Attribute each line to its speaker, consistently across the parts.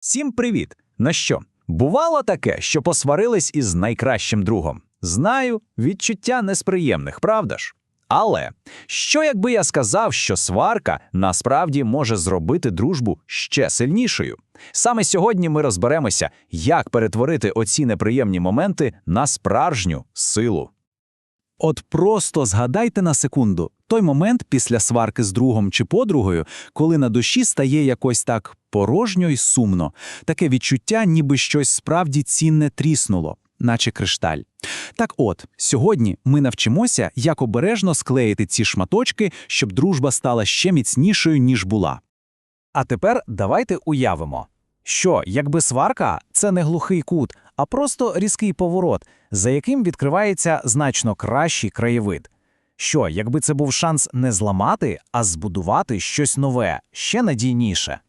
Speaker 1: Всім привіт! Ну що, бувало таке, що посварились із найкращим другом? Знаю, відчуття несприємних, правда ж? Але що якби я сказав, що сварка насправді може зробити дружбу ще сильнішою? Саме сьогодні ми розберемося, як перетворити оці неприємні моменти на справжню силу.
Speaker 2: От просто згадайте на секунду той момент після сварки з другом чи подругою, коли на душі стає якось так порожньо й сумно, таке відчуття, ніби щось справді цінне тріснуло, наче кришталь. Так от, сьогодні ми навчимося, як обережно склеїти ці шматочки, щоб дружба стала ще міцнішою, ніж була.
Speaker 1: А тепер давайте уявимо, що якби сварка це не глухий кут, а просто різкий поворот, за яким відкривається значно кращий краєвид. Що, якби це був шанс не зламати, а збудувати щось нове, ще надійніше.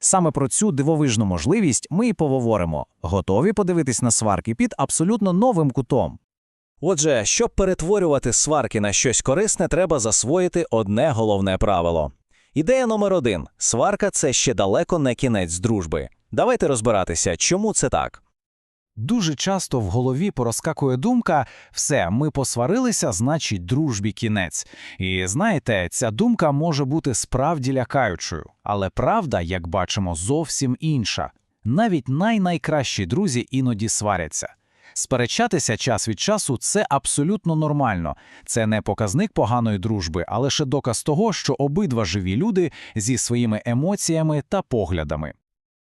Speaker 1: Саме про цю дивовижну можливість ми і поговоримо. Готові подивитись на сварки під абсолютно новим кутом.
Speaker 3: Отже, щоб перетворювати сварки на щось корисне, треба засвоїти одне головне правило. Ідея номер один: сварка це ще далеко не кінець дружби. Давайте розбиратися, чому це так.
Speaker 2: Дуже часто в голові пороскакує думка все, ми посварилися, значить, дружбі кінець. І знаєте, ця думка може бути справді лякаючою, але правда, як бачимо, зовсім інша. Навіть най-найкращі друзі іноді сваряться. Сперечатися час від часу це абсолютно нормально. Це не показник поганої дружби, а лише доказ того, що обидва живі люди зі своїми емоціями та поглядами.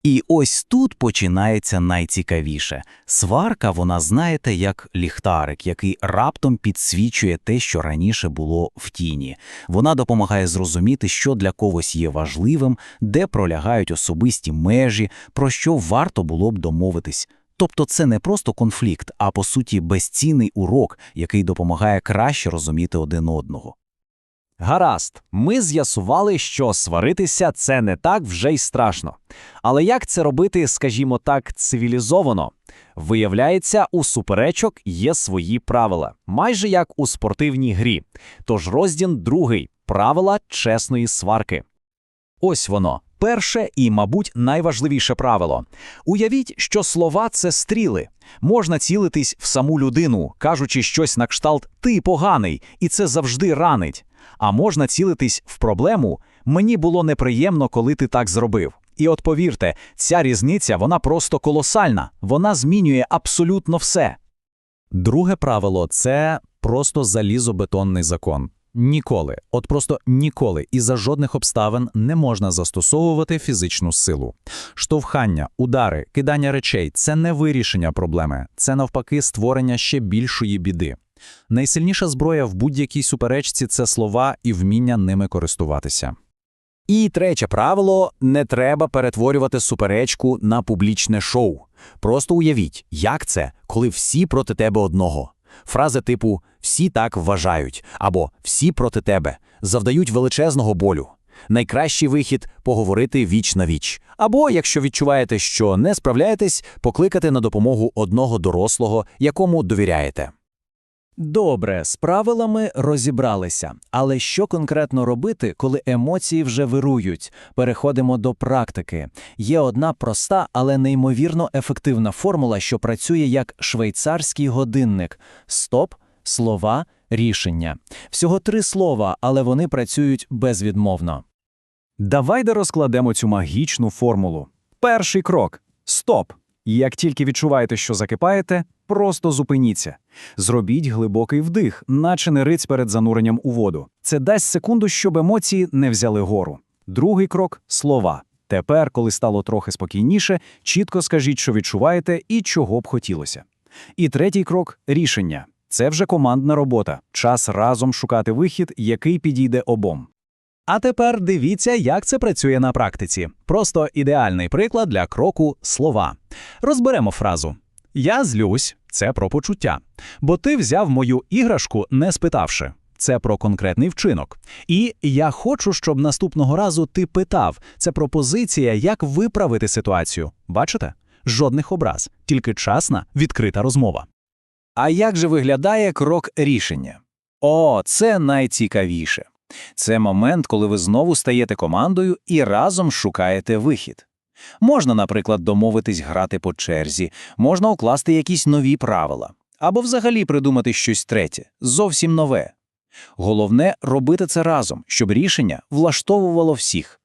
Speaker 4: І ось тут починається найцікавіше. Сварка, вона знаєте, як ліхтарик, який раптом підсвічує те, що раніше було в тіні. Вона допомагає зрозуміти, що для когось є важливим, де пролягають особисті межі, про що варто було б домовитись. Тобто це не просто конфлікт, а по суті безцінний урок, який допомагає краще розуміти один одного.
Speaker 1: Гаразд, ми з'ясували, що сваритися це не так вже й страшно. Але як це робити, скажімо так, цивілізовано? Виявляється, у суперечок є свої правила, майже як у спортивній грі. Тож розділ другий правила чесної сварки. Ось воно. Перше і, мабуть, найважливіше правило. Уявіть, що слова це стріли. Можна цілитись в саму людину, кажучи щось на кшталт ти поганий, і це завжди ранить. А можна цілитись в проблему мені було неприємно, коли ти так зробив. І от повірте, ця різниця вона просто колосальна, вона змінює абсолютно все.
Speaker 2: Друге правило це просто залізобетонний закон. Ніколи, от просто ніколи і за жодних обставин не можна застосовувати фізичну силу. Штовхання, удари, кидання речей це не вирішення проблеми, це навпаки створення ще більшої біди. Найсильніша зброя в будь-якій суперечці це слова і вміння ними користуватися.
Speaker 1: І третє правило не треба перетворювати суперечку на публічне шоу. Просто уявіть, як це, коли всі проти тебе одного. Фрази типу всі так вважають або всі проти тебе завдають величезного болю. Найкращий вихід поговорити віч на віч. Або, якщо відчуваєте, що не справляєтесь, покликати на допомогу одного дорослого, якому довіряєте.
Speaker 3: Добре, з правилами розібралися. Але що конкретно робити, коли емоції вже вирують? Переходимо до практики. Є одна проста, але неймовірно ефективна формула, що працює як швейцарський годинник: стоп, слова, рішення. Всього три слова, але вони працюють безвідмовно.
Speaker 2: Давайте розкладемо цю магічну формулу. Перший крок стоп. І Як тільки відчуваєте, що закипаєте, просто зупиніться. Зробіть глибокий вдих, наче не риць перед зануренням у воду. Це дасть секунду, щоб емоції не взяли гору. Другий крок слова. Тепер, коли стало трохи спокійніше, чітко скажіть, що відчуваєте і чого б хотілося. І третій крок рішення. Це вже командна робота. Час разом шукати вихід, який підійде обом.
Speaker 1: А тепер дивіться, як це працює на практиці. Просто ідеальний приклад для кроку слова. Розберемо фразу. Я злюсь це про почуття. Бо ти взяв мою іграшку, не спитавши. Це про конкретний вчинок. І я хочу, щоб наступного разу ти питав. Це пропозиція, як виправити ситуацію. Бачите? Жодних образ, тільки часна, відкрита розмова.
Speaker 2: А як же виглядає крок рішення? О, це найцікавіше. Це момент, коли ви знову стаєте командою і разом шукаєте вихід.
Speaker 3: Можна, наприклад, домовитись грати по черзі, можна укласти якісь нові правила, або взагалі придумати щось третє, зовсім нове. Головне робити це разом, щоб рішення влаштовувало всіх.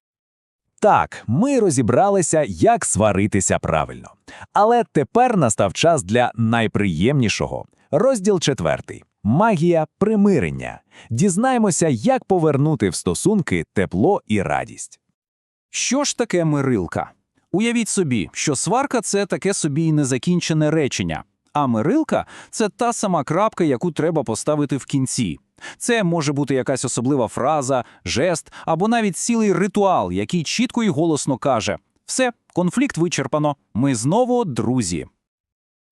Speaker 1: Так, ми розібралися, як сваритися правильно. Але тепер настав час для найприємнішого. Розділ четвертий. Магія примирення. Дізнаємося, як повернути в стосунки тепло і радість.
Speaker 3: Що ж таке мирилка? Уявіть собі, що сварка це таке собі і незакінчене речення, а мирилка це та сама крапка, яку треба поставити в кінці. Це може бути якась особлива фраза, жест або навіть цілий ритуал, який чітко і голосно каже: все, конфлікт вичерпано, ми знову друзі.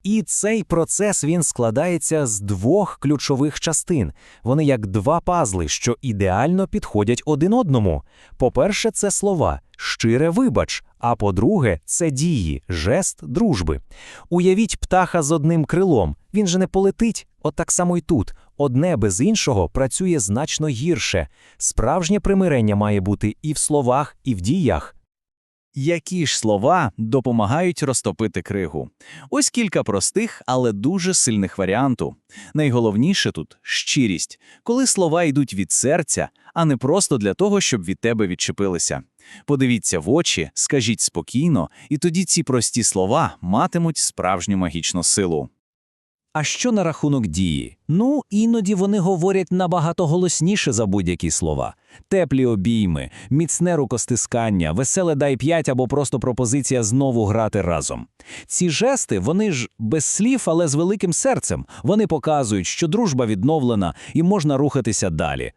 Speaker 1: І цей процес він складається з двох ключових частин. Вони як два пазли, що ідеально підходять один одному. По-перше, це слова, щире вибач. А по-друге, це дії, жест дружби. Уявіть птаха з одним крилом. Він же не полетить, от так само й тут. Одне без іншого працює значно гірше. Справжнє примирення має бути і в словах, і в діях.
Speaker 3: Які ж слова допомагають розтопити кригу? Ось кілька простих, але дуже сильних варіанту. Найголовніше тут щирість, коли слова йдуть від серця, а не просто для того, щоб від тебе відчепилися. Подивіться в очі, скажіть спокійно, і тоді ці прості слова матимуть справжню магічну силу.
Speaker 1: А що на рахунок дії? Ну, іноді вони говорять набагато голосніше за будь-які слова. Теплі обійми, міцне рукостискання, веселе дай п'ять або просто пропозиція знову грати разом. Ці жести, вони ж без слів, але з великим серцем. Вони показують, що дружба відновлена і можна рухатися далі.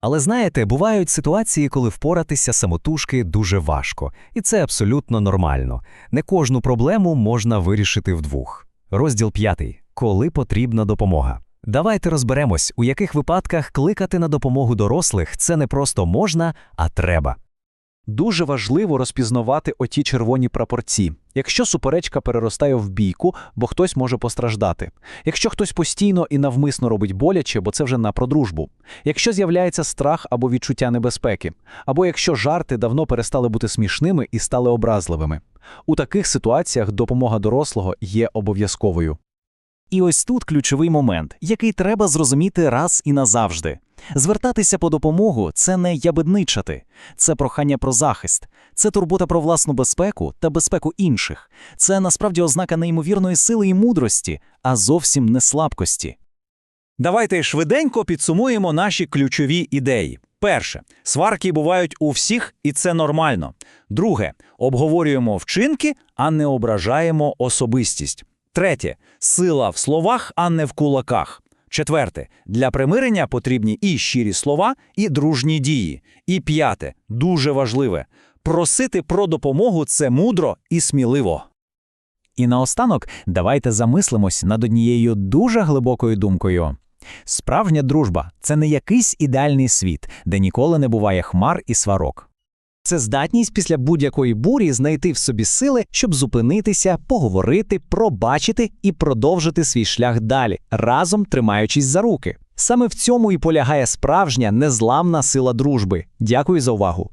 Speaker 5: Але знаєте, бувають ситуації, коли впоратися самотужки дуже важко, і це абсолютно нормально. Не кожну проблему можна вирішити вдвох. Розділ п'ятий. Коли потрібна допомога. Давайте розберемось, у яких випадках кликати на допомогу дорослих це не просто можна, а треба.
Speaker 2: Дуже важливо розпізнавати оті червоні прапорці. Якщо суперечка переростає в бійку, бо хтось може постраждати. Якщо хтось постійно і навмисно робить боляче, бо це вже на продружбу. Якщо з'являється страх або відчуття небезпеки, або якщо жарти давно перестали бути смішними і стали образливими. У таких ситуаціях допомога дорослого є обов'язковою.
Speaker 3: І ось тут ключовий момент, який треба зрозуміти раз і назавжди. Звертатися по допомогу це не ябедничати, це прохання про захист, це турбота про власну безпеку та безпеку інших. Це насправді ознака неймовірної сили і мудрості, а зовсім не слабкості.
Speaker 6: Давайте швиденько підсумуємо наші ключові ідеї. Перше, сварки бувають у всіх, і це нормально. Друге, обговорюємо вчинки, а не ображаємо особистість. Третє сила в словах, а не в кулаках. Четверте, для примирення потрібні і щирі слова, і дружні дії. І п'яте, дуже важливе просити про допомогу це мудро і сміливо.
Speaker 1: І наостанок давайте замислимось над однією дуже глибокою думкою. Справжня дружба це не якийсь ідеальний світ, де ніколи не буває хмар і сварок. Це здатність після будь-якої бурі знайти в собі сили, щоб зупинитися, поговорити, пробачити і продовжити свій шлях далі, разом тримаючись за руки. Саме в цьому і полягає справжня незламна сила дружби. Дякую за увагу.